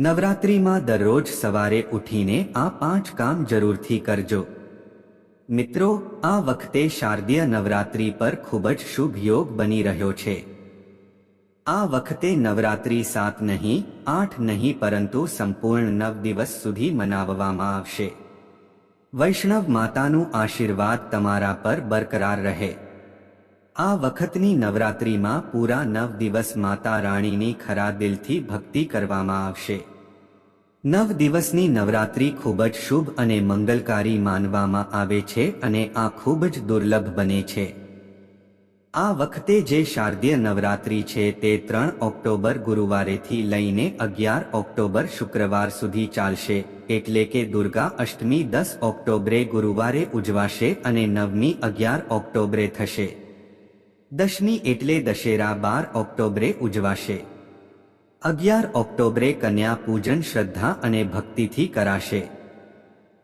નવરાત્રિમાં દરરોજ સવારે ઉઠીને આ પાંચ કામ જરૂરથી કરજો. મિત્રો, આ વખતે શારદીય નવરાત્રિ પર ખૂબ જ શુભ યોગ બની રહ્યો છે. આ વખતે નવરાત્રિ સાત નહીં, આઠ નહીં પરંતુ સંપૂર્ણ નવ દિવસ સુધી મનાવવામાં આવશે. વૈષ્ણવ માતાનું આશીર્વાદ તમારા પર બરકરાર રહે. આ વખતની નવરાત્રિમાં પૂરા નવ દિવસ માતા રાણીની ખરા દિલથી ભક્તિ કરવામાં આવશે. નવ દિવસની નવરાત્રિ ખૂબ જ શુભ અને મંગલકારી માનવામાં આવે છે અને આ ખૂબ જ દુર્લભ બને છે. આ વખતે જે શારદીય નવરાત્રિ છે તે ત્રણ ઓક્ટોબર ગુરુવારેથી લઈને અગિયાર ઓક્ટોબર શુક્રવાર સુધી ચાલશે, એટલે કે દુર્ગા અષ્ટમી દસ ઓક્ટોબરે ગુરુવારે ઉજવાશે અને નવમી અગિયાર ઓક્ટોબરે થશે. દશમી એટલે દશેરા બાર ઓક્ટોબરે ઉજવાશે. અગિયાર ઓક્ટોબરે કન્યા પૂજન શ્રદ્ધા અને ભક્તિથી કરાશે.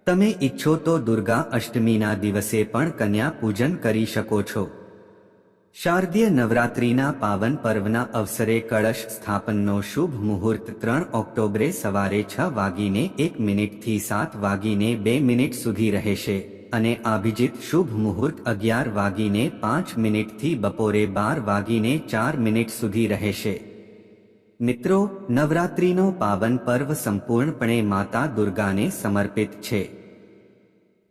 તમે ઈચ્છો તો દુર્ગા અષ્ટમીના દિવસે પણ કન્યા પૂજન કરી શકો છો. શારદીય નવરાત્રિના પાવન પર્વના અવસરે કળશ સ્થાપનનો શુભ મુહૂર્ત ત્રણ ઓક્ટોબરે સવારે છ વાગીને એક મિનિટથી સાત વાગીને બે મિનિટ સુધી રહેશે. અને અભિજીત શુભ મુહૂર્ત અગિયાર વાગીને પાંચ મિનિટથી બપોરે બાર વાગીને ચાર મિનિટ સુધી રહેશે. મિત્રો, નવરાત્રિનો પાવન પર્વ સંપૂર્ણપણે માતા દુર્ગાને સમર્પિત છે.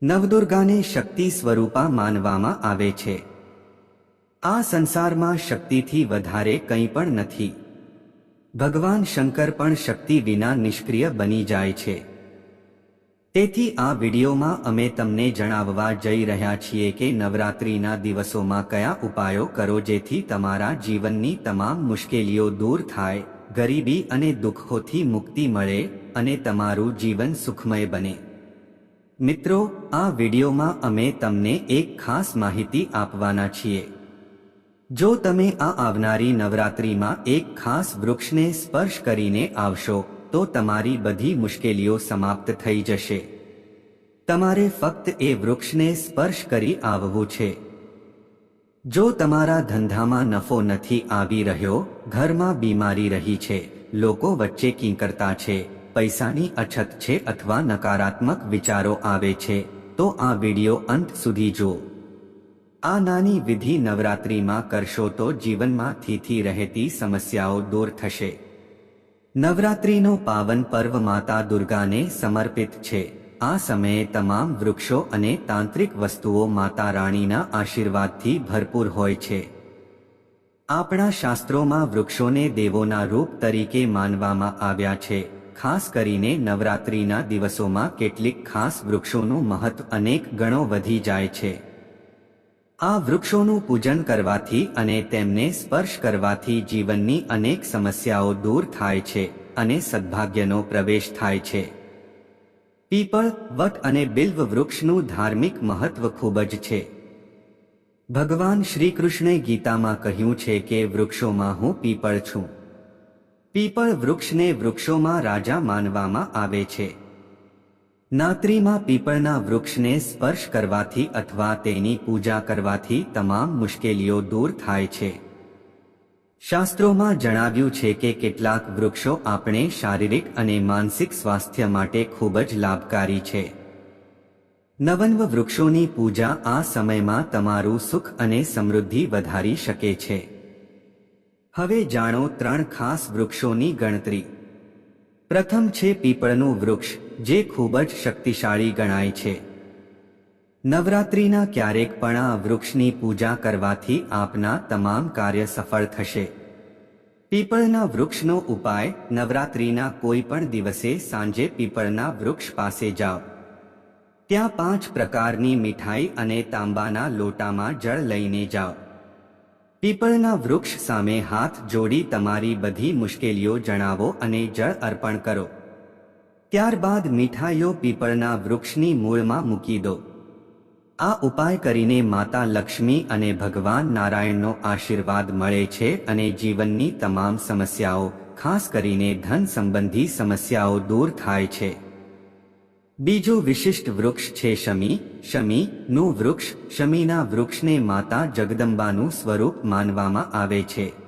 નવદુર્ગાને શક્તિ સ્વરૂપા માનવામાં આવે છે. આ સંસારમાં શક્તિથી વધારે કંઈ પણ નથી. ભગવાન શંકર પણ શક્તિ વિના નિષ્ક્રિય બની જાય છે. તેથી આ વિડીયોમાં અમે તમને જણાવવા જઈ રહ્યા છીએ કે નવરાત્રિના દિવસોમાં કયા ઉપાયો કરો જેથી તમારા જીવનની તમામ મુશ્કેલીઓ દૂર થાય, ગરીબી અને દુઃખોથી મુક્તિ મળે અને તમારું જીવન સુખમય બને. મિત્રો, આ વિડીયોમાં અમે તમને એક ખાસ માહિતી આપવાના છીએ. જો તમે આ આવનારી નવરાત્રિમાં એક ખાસ વૃક્ષને સ્પર્શ કરીને આવશો તો તમારી બધી મુશ્કેલીઓ સમાપ્ત થઈ જશે. તમારે ફક્ત એ વૃક્ષને સ્પર્શ કરી આવવું છે. જો તમારા ધંધામાં નફો નથી આવી રહ્યો, ઘરમાં બીમારી રહી છે, લોકો વચ્ચે કિંકરતા છે, પૈસાની અછત છે અથવા નકારાત્મક વિચારો આવે છે, તો આ વિડિયો અંત સુધી જુઓ. આ નાની વિધિ નવરાત્રિમાં કરશો તો જીવનમાં થીથી રહેતી સમસ્યાઓ દૂર થશે. નવરાત્રિનો પાવન પર્વ માતા દુર્ગાને સમર્પિત છે. આ સમયે તમામ વૃક્ષો અને તાંત્રિક વસ્તુઓ માતા રાણીના આશીર્વાદથી ભરપૂર હોય છે. આપણા શાસ્ત્રોમાં વૃક્ષોને દેવોના રૂપ તરીકે માનવામાં આવ્યા છે. ખાસ કરીને નવરાત્રિના દિવસોમાં કેટલીક ખાસ વૃક્ષોનું મહત્વ અનેક ગણો વધી જાય છે. આ વૃક્ષોનું પૂજન કરવાથી અને તેમને સ્પર્શ કરવાથી જીવનની અનેક સમસ્યાઓ દૂર થાય છે અને સદભાગ્યનો પ્રવેશ થાય છે. પીપળ, વટ અને બિલ્વ વૃક્ષનું ધાર્મિક મહત્વ ખૂબ જ છે. ભગવાન શ્રીકૃષ્ણે ગીતામાં કહ્યું છે કે વૃક્ષોમાં હું પીપળ છું. પીપળ વૃક્ષને વૃક્ષોમાં રાજા માનવામાં આવે છે. નાત્રીમાં પીપળના વૃક્ષને સ્પર્શ કરવાથી અથવા તેની પૂજા કરવાથી તમામ મુશ્કેલીઓ દૂર થાય છે. શાસ્ત્રોમાં જણાવ્યું છે કે કેટલાક વૃક્ષો આપણે શારીરિક અને માનસિક સ્વાસ્થ્ય માટે ખૂબ જ લાભકારી છે. નવન્વ વૃક્ષોની પૂજા આ સમયમાં તમારું સુખ અને સમૃદ્ધિ વધારી શકે છે. હવે જાણો ત્રણ ખાસ વૃક્ષોની ગણતરી. પ્રથમ છે પીપળનું વૃક્ષ. જે ખૂબ જ શક્તિશાળી ગણાય છે. નવરાત્રિના ક્યારેક પણ આ વૃક્ષની પૂજા કરવાથી આપના તમામ કાર્ય સફળ થશે. પીપળના વૃક્ષનો ઉપાય, નવરાત્રિના કોઈ પણ દિવસે સાંજે પીપળના વૃક્ષ પાસે જાઓ. ત્યાં પાંચ પ્રકારની મીઠાઈ અને તાંબાના લોટામાં જળ લઈને જાઓ. પીપળના વૃક્ષ સામે હાથ જોડી તમારી બધી મુશ્કેલીઓ જણાવો અને જળ અર્પણ કરો. ત્યારબાદ મીઠાઈઓ પીપળના વૃક્ષની મૂળમાં મૂકી દો. આ ઉપાય કરીને માતા લક્ષ્મી અને ભગવાન નારાયણનો આશીર્વાદ મળે છે અને જીવનની તમામ સમસ્યાઓ, ખાસ કરીને ધન સંબંધી સમસ્યાઓ દૂર થાય છે. બીજું વિશિષ્ટ વૃક્ષ છે શમી. શમી નું વૃક્ષ શમીના વૃક્ષને માતા જગદંબાનું સ્વરૂપ માનવામાં આવે છે.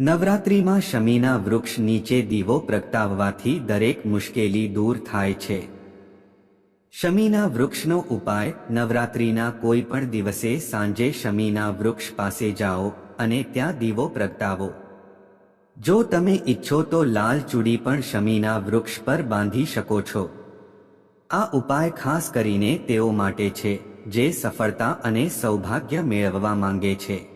નવરાત્રિમાં શમીના વૃક્ષ નીચે દીવો પ્રગટાવવાથી દરેક મુશ્કેલી દૂર થાય છે. શમીના વૃક્ષનો ઉપાય, નવરાત્રિના કોઈ પણ દિવસે સાંજે શમીના વૃક્ષ પાસે જાઓ અને ત્યાં દીવો પ્રગટાવો. જો તમે ઈચ્છો તો લાલ ચૂડી પણ શમીના વૃક્ષ પર બાંધી શકો છો. આ ઉપાય ખાસ કરીને તેઓ માટે છે, જે સફળતા અને સૌભાગ્ય મેળવવા માંગે છે.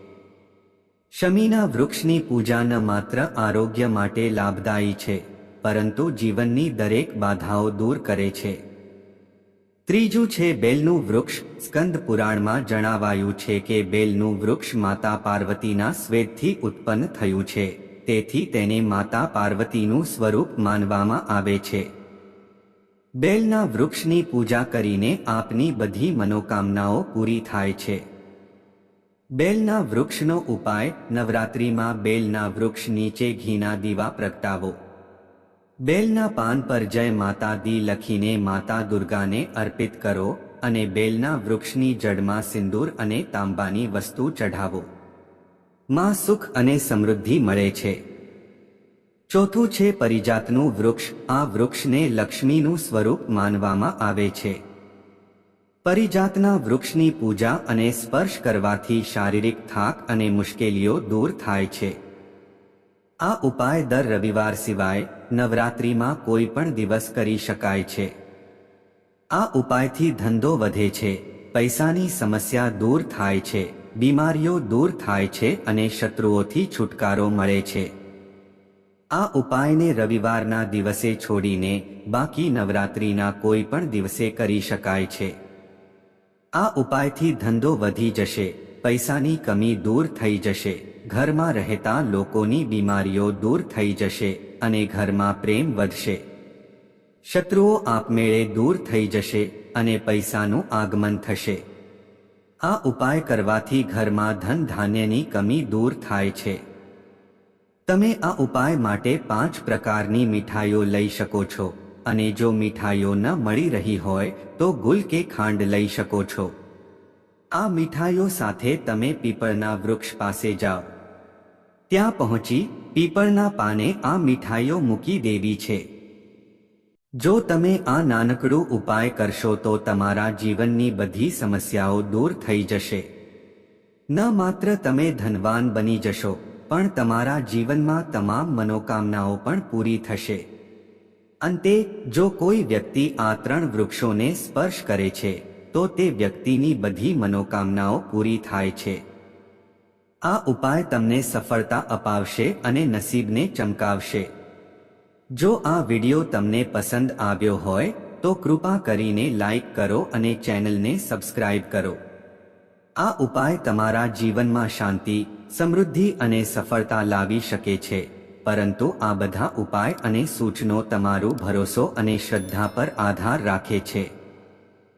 શમીના વૃક્ષની પૂજા ન માત્ર આરોગ્ય માટે લાભદાયી છે, પરંતુ જીવનની દરેક બાધાઓ દૂર કરે છે. ત્રીજું છે, બેલનું વૃક્ષ સ્કંદ પુરાણમાં જણાવાયું છે કે બેલનું વૃક્ષ માતા પાર્વતીના સ્વેદથી ઉત્પન્ન થયું છે, તેથી તેને માતા પાર્વતીનું સ્વરૂપ માનવામાં આવે છે. બેલના વૃક્ષની પૂજા કરીને આપની બધી મનોકામનાઓ પૂરી થાય છે. બેલના વૃક્ષનો ઉપાય નવરાત્રિમાં બેલના વૃક્ષ નીચે ઘીના દીવા પ્રગટાવો. બેલના પાન પર જય માતા દી લખીને માતા દુર્ગાને અર્પિત કરો અને બેલના વૃક્ષની જડમાં સિંદૂર અને તાંબાની વસ્તુ ચઢાવો. માં સુખ અને સમૃદ્ધિ મળે છે. ચોથું છે પરિજાતનું વૃક્ષ. આ વૃક્ષને લક્ષ્મીનું સ્વરૂપ માનવામાં આવે છે. પરિજાતના વૃક્ષની પૂજા અને સ્પર્શ કરવાથી શારીરિક થાક અને મુશ્કેલીઓ દૂર થાય છે. આ ઉપાય દર રવિવાર સિવાય નવરાત્રિમાં કોઈ પણ દિવસ કરી શકાય છે. આ ઉપાયથી ધંધો વધે છે, પૈસાની સમસ્યા દૂર થાય છે, બીમારીઓ દૂર થાય છે અને શત્રુઓથી છુટકારો મળે છે. આ ઉપાયને રવિવારના દિવસે છોડીને બાકી નવરાત્રિના કોઈ પણ દિવસે કરી શકાય છે. આ ઉપાયથી ધંધો વધી જશે, પૈસાની કમી દૂર થઈ જશે, ઘરમાં રહેતા લોકોની બીમારીઓ દૂર થઈ જશે અને ઘરમાં પ્રેમ વધશે. શત્રુઓ આપમેળે દૂર થઈ જશે અને પૈસાનું આગમન થશે. આ ઉપાય કરવાથી ઘરમાં ધન ધાન્યની કમી દૂર થાય છે. તમે આ ઉપાય માટે પાંચ પ્રકારની મીઠાઈઓ લઈ શકો છો. અને જો મીઠાઈઓ ન મળી રહી હોય, તો ગુલ કે ખાંડ લઈ શકો છો. આ મીઠાઈઓ સાથે તમે પીપળના વૃક્ષ પાસે જાઓ. ત્યાં પહોંચી, પીપળના પાને આ મીઠાઈઓ મૂકી દેવી છે. જો તમે આ નાનકડું ઉપાય કરશો તો તમારા જીવનની બધી સમસ્યાઓ દૂર થઈ જશે. ન માત્ર તમે ધનવાન બની જશો, પણ તમારા જીવનમાં તમામ મનોકામનાઓ પણ પૂરી થશે. અંતે, જો કોઈ વ્યક્તિ આ ત્રણ વૃક્ષોને સ્પર્શ કરે છે, તો તે વ્યક્તિની બધી મનોકામનાઓ પૂરી થાય છે. આ ઉપાય તમને સફળતા અપાવશે અને નસીબને ચમકાવશે. જો આ વિડિયો તમને પસંદ આવ્યો હોય, તો કૃપા કરીને લાઈક કરો અને ચેનલને સબસ્ક્રાઇબ કરો. આ ઉપાય તમારા જીવનમાં શાંતિ, સમૃદ્ધિ અને સફળતા લાવી શકે છે. પરંતુ આ બધા ઉપાય અને સૂચનો તમારું ભરોસો અને શ્રદ્ધા પર આધાર રાખે છે.